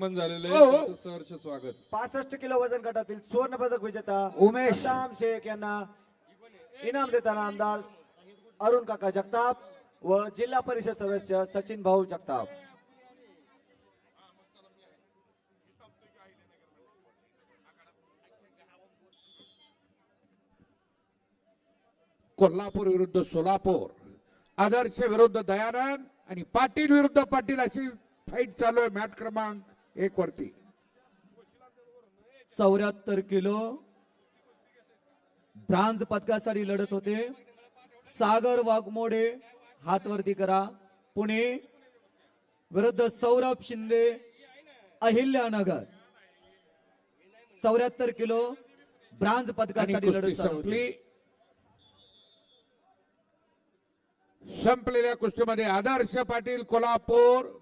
मन झालेलं हो, आहे हो. तुमचं सहर्ष स्वागत पासष्ट किलो वजन गटातील सुवर्ण पदक विजेता उमेश. सद्दाम शेख यांना इनाम देताना आमदार अरुण काका जगताप व जिल्हा परिषद सदस्य सचिन भाऊ जगताप कोल्हापूर विरुद्ध सोलापूर आदर्श विरुद्ध दयानंद आणि पाटील विरुद्ध पाटील अशी फाईट चालू आहे मॅट क्रमांक एक वरती. चौऱ्याहत्तर किलो ब्रांज पदकासाठी लढत होते. सागर वाघमोडे हातवरती करा. पुणे विरुद्ध सौरभ शिंदे अहिल्यानगर. चौऱ्याहत्तर किलो ब्रांज पदकासाठी लढत. संपली. संपलेल्या कुस्तीमध्ये आदर्श पाटील कोल्हापूर.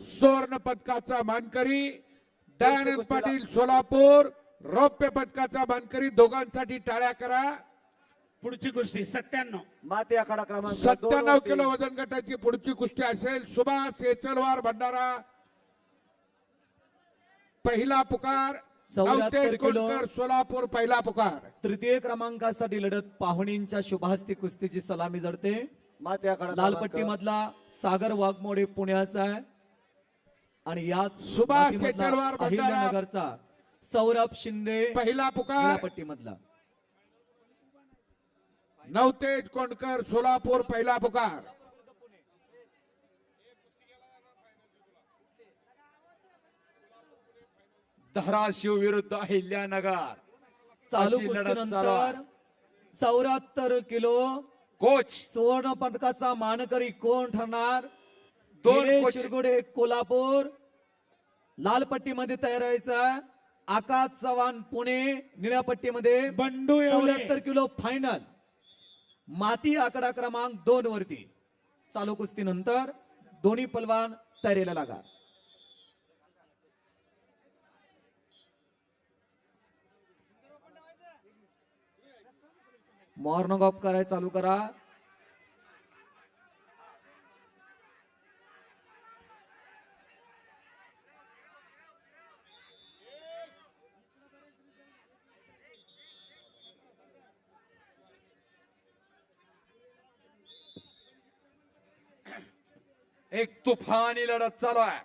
सुवर्ण पदकाचा मानकरी दयानंद पाटील सोलापूर रौप्य पदकाचा मानकरी दोघांसाठी टाळ्या करा. पुढची कुस्ती सत्त्याण्णव. माती आखाडा क्रमांक सत्त्याण्णव किलो वजन गटाची पुढची कुस्ती असेल. सुभाष येचलवार भंडारा. पहिला पुकार 74 अवतेज किलो. कोणकर, सोलापूर पहिला पुकार. तृतीय क्रमांकासाठी लढत पाहुणींच्या शुभहस्ती कुस्तीची सलामी जडते माती आखाडा लाल क्रमांक- पट्टी मधला सागर वाघमोडे पुण्याचा आहे. आणि याच सुभाष. अहिल्यानगरचा सौरभ शिंदे पहिला पुकार. पट्टी मधला नवतेज कोणकर सोलापूर पहिला पुकार. धाराशिव विरुद्ध अहिल्यानगर. चालू अशी लढत चालू आहे. कुस्तीनंतर चौऱ्याहत्तर किलो कोच. सुवर्ण पदकाचा मानकरी कोण ठरणार? निलेश कोच- शिरगोडे कोल्हापूर. लाल पट्टीमध्ये तयार व्हायचा. आकाश चव्हाण पुणे निळ्या पट्टीमध्ये. बंडू. चौऱ्याहत्तर किलो फायनल माती आकडा क्रमांक दोन वरती. चालू कुस्ती नंतर दोन्ही पलवान तयारीला लागा. मॉर्निंग ऑफ करायला चालू करा. एक तुफानी लढत चालू आहे.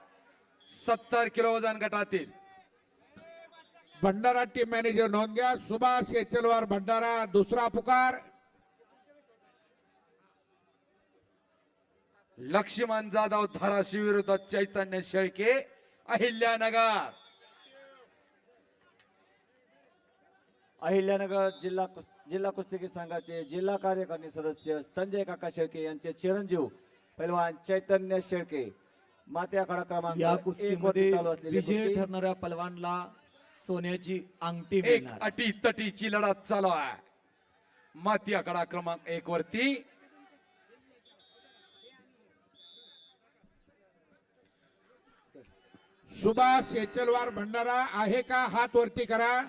सत्तर किलो वजन गटातील. भंडारा टीम मॅनेजर नोंद घ्या. सुभाष येचलवार भंडारा दुसरा पुकार. लक्ष्मण जाधव धाराशिव विरुद्ध चैतन्य शेळके अहिल्यानगर. अहिल्यानगर जिल्हा कुस- जिल्हा कुस्तीगीर संघाचे जिल्हा कार्यकारिणी सदस्य संजय काका शेळके यांचे चिरंजीव पैलवान चैतन्य शेळके माती आखाडा क्रमांक या एक कुस्तीमध्ये विजय. ठरणाऱ्या पलवानला सोन्याची अंगठी एक मिळणार. अटी तटीची लढत चालू आहे. माती आकडा क्रमांक एक वरती. सुभाष येचलवार भंडारा आहे का? हात वरती करा.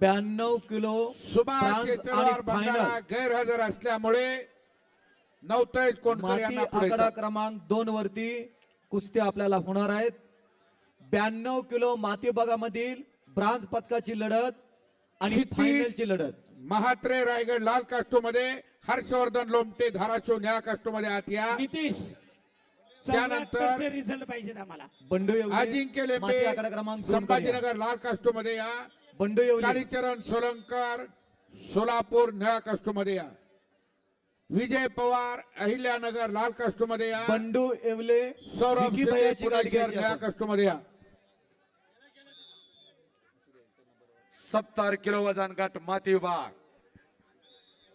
ब्याण्णव किलो सुभाष ब्रांज येचलवार आणि भंडारा फायनल. गैरहजर असल्यामुळे कोणकर माती यांना पुढे आकडा कर. क्रमांक दोन वरती कुस्त्या आपल्याला होणार आहेत. ब्याण्णव किलो माती भागामधील ब्रांज पदकाची लढत आणि क्षितिज फायनलची लढत. महात्रे रायगड लाल कास्टो मध्ये हर्षवर्धन लोमटे धाराशिव निळा कास्टो मध्ये आत या. नितीश त्यानंतर- रिझल्ट पाहिजेत आम्हाला. बंडू येवले अजिंक्य माती लेंबे आकडा क्रमांक दोन वर या. संभाजीनगर लाल कास्टो मध्ये या. बंडू येवले. कालीचरण सोलंकर सोलापूर निळा कास्टो मध्ये या. विजय पवार अहिल्यानगर लाल कास्टो मध्ये या. बंडू येवले सौरभ विकी शिंदे भैयाची पुणे गाडी शहर घ्यायची निळा आपण. कास्टो मध्ये या. सत्तर किलो वजन गट माती विभाग.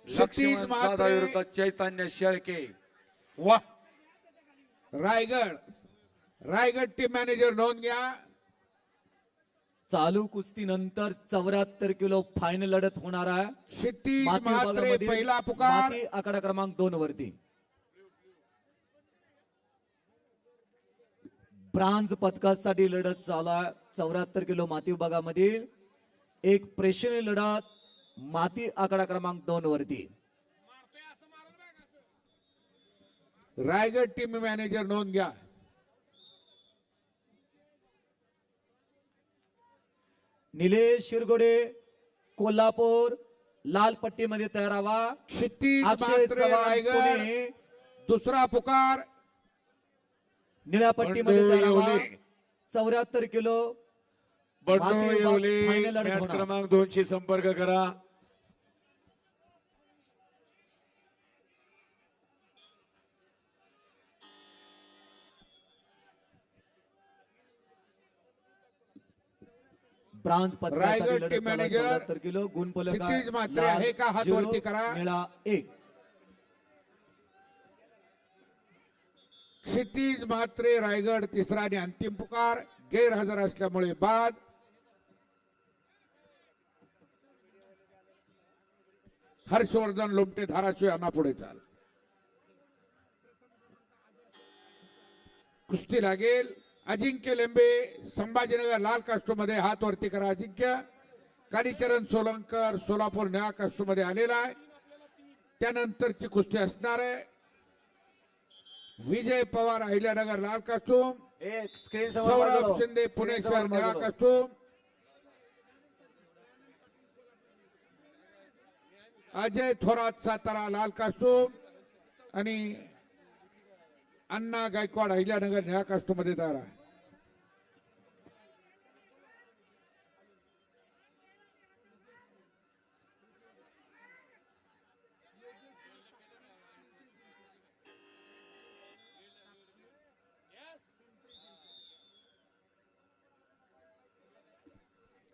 क्षितिज लक्ष्मण म्हात्रे. जाधव विरुद्ध चैतन्य शेळके. वा. रायगड. रायगड टीम मॅनेजर नोंद घ्या. चालू कुस्ती नंतर चौऱ्याहत्तर किलो फायनल लढत होणार आहे. माती विभागामध्ये पहिला पुकार. माती आकडा क्रमांक दोन वरती. ब्रांज पदकासाठी लढत चालू आहे. चौऱ्याहत्तर किलो माती विभागामधील एक प्रेक्षणीय लढत माती आकडा क्रमांक दोन वरती. रायगड टीम मॅनेजर नोंद घ्या. निलेश शिरगोडे कोल्हापूर लाल पट्टीमध्ये तयार व्हा क्षितिज अक्षय मात्रे चव्हाण रायगड. पुणे दुसरा पुकार. निळ्या पट्टीमध्ये बंडू तयार व्हा येवले. चौऱ्याहत्तर किलो. बंडू येवले. लढत मॅट होणार. क्रमांक दोनशे संपर्क करा. ब्रांज पदकासाठी रायगड टीम. मॅनेजर 74 किलो गुण क्षितिज म्हात्रे आहे का? हात वरती करा. निळा एक क्षितिज म्हात्रे रायगड तिसरा आणि अंतिम पुकार गैरहजर असल्यामुळे बाद हर्षवर्धन लोमटे धाराशिव यांना पुढे चाल कुस्ती लागेल अजिंक्य लेंबे संभाजीनगर लाल कास्टो मध्ये हात वरती करा अजिंक्य. कालीचरण सोलंकर सोलापूर निळा कास्टो मध्ये आलेला आहे. त्यानंतरची कुस्ती असणार आहे. विजय पवार अहिल्यानगर लाल कास्टूम सौरभ शिंदे पुणे शहर निळा कास्टूम अजय थोरात सातारा लाल कास्टूम आणि अण्णा गायकवाड अहिल्यानगर निळा कास्टमध्ये तयार आहे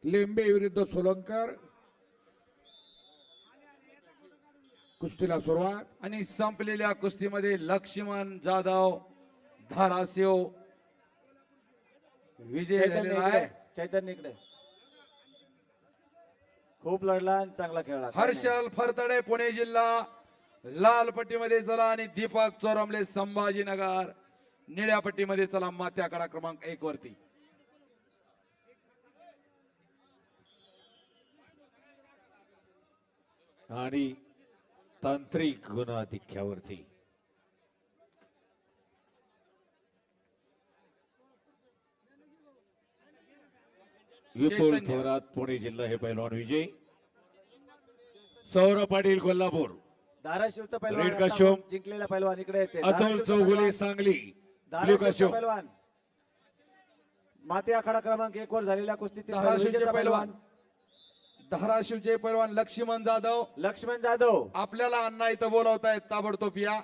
लिंबे विरुद्ध सोलंकर. कुस्तीला सुरुवात. आणि संपलेल्या कुस्तीमध्ये लक्ष्मण जाधव धाराशिव विजय चैतन्य झालेला आहे. चैतन्य इकडे. खूप लढला आणि चांगला खेळला. हर्षल फरतडे पुणे जिल्हा लाल पट्टीमध्ये चला आणि दीपक चोरमले संभाजीनगर निळ्या पट्टीमध्ये चला मात्याकडा क्रमांक एक वरती. आणि तांत्रिक गुणाधिक्यावरती. विपुल. थोरात पुणे जिल्हा हे पैलवान विजय. सौरभ पाटील कोल्हापूर. धाराशिवचा रेड पैलवान काश्यप. आता जिंकलेला पैलवान इकडे यायचे. अतुल धाराशिवचा चौगुले पैलवान, सांगली. ब्ल्यू धाराशिवचा काश्यप पैलवान. माती आखाडा क्रमांक एक वर झालेल्या कुस्तीतील धाराशिवचे पैलवान. धाराशिवचे पैलवान लक्ष्मण जाधव लक्ष्मण जाधव. आपल्याला अण्णा इथं बोलवतायत ताबडतोब या.